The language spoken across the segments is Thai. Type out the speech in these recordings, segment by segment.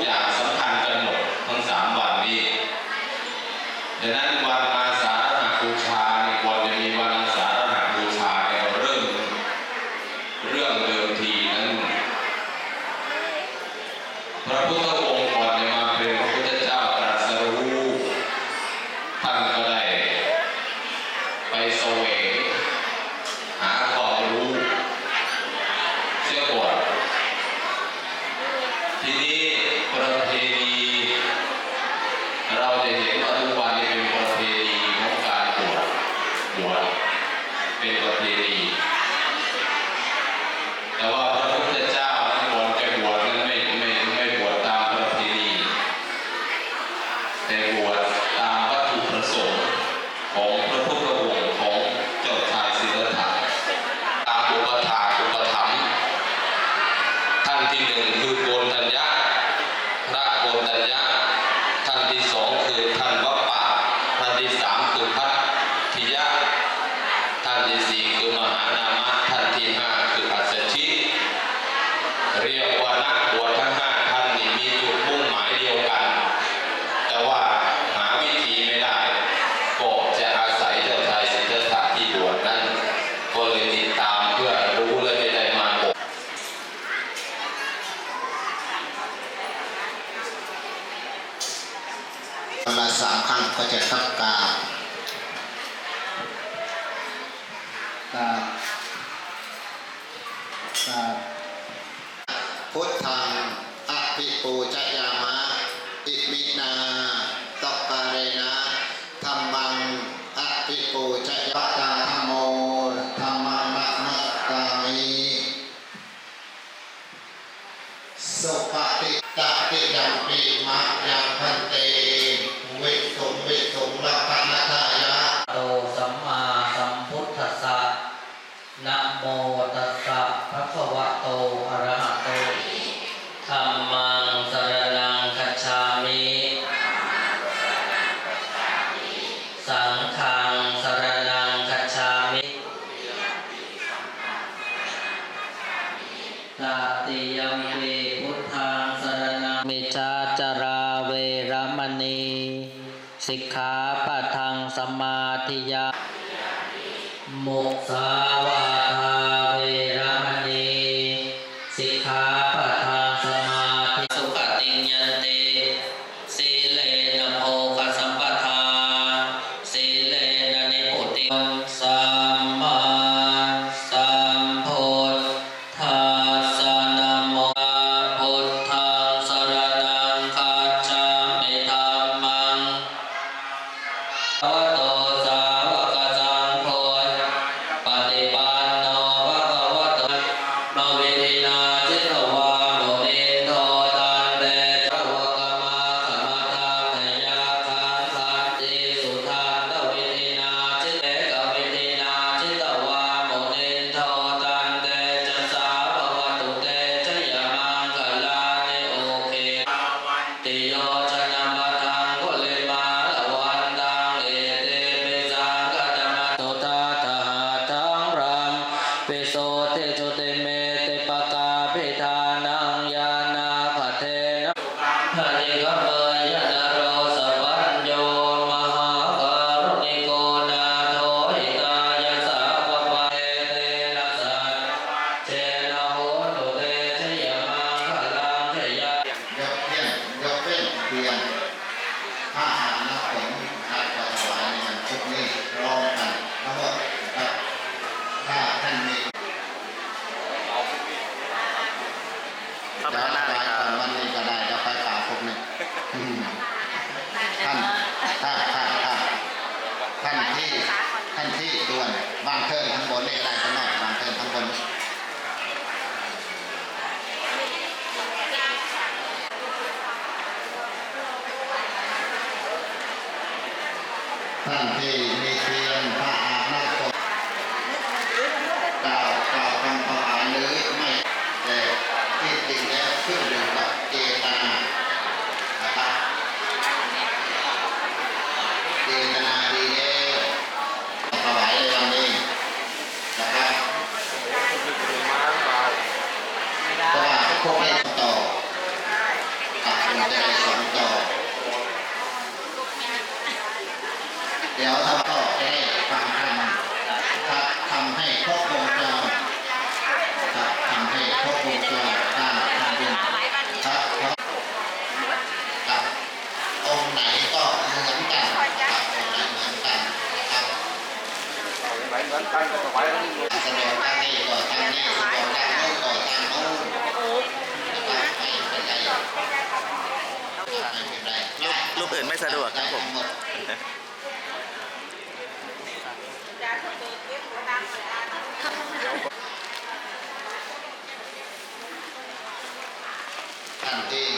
Yeah. ท่านที่สองคือท่านวัปปะ ท่านที่สามคือพัทธิยะ ท่านที่สี่คือมหานามะ ท่านที่ห้าคือปัสสชิ เรียกว่านักบวชทั้งห้าท่านนี่มีจุดมุ่งหมายเดียวกัน นละสามครั้งก็จะทับกากาบ มณี สิกขาปัทังสมาธิยามุสาวา bastante, me quedan ดี๋ยวท่านก็จะได้ฟังธรรมครับทำให้ครบวงจรครับทำให้ครบวงจรการทำบุญครับครับองค์ไหนก็เหมือนกันครับองค์ไหนเหมือนกันครับไหนเหมือนกันก็ไหวแล้วแสดงตั้งนี้ก่อนตั้งนี้ก่อนตั้งโน้นก่อนตั้งโน้นรูปอื่นไม่สะดวกครับผม adelante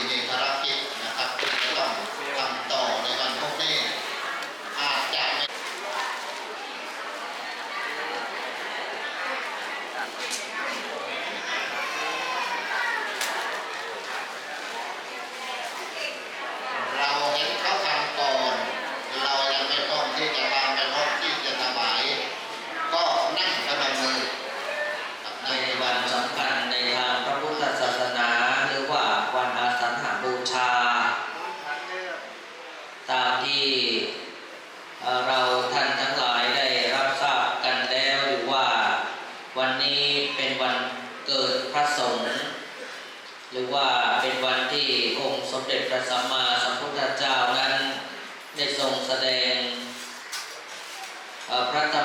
Uh, Practice.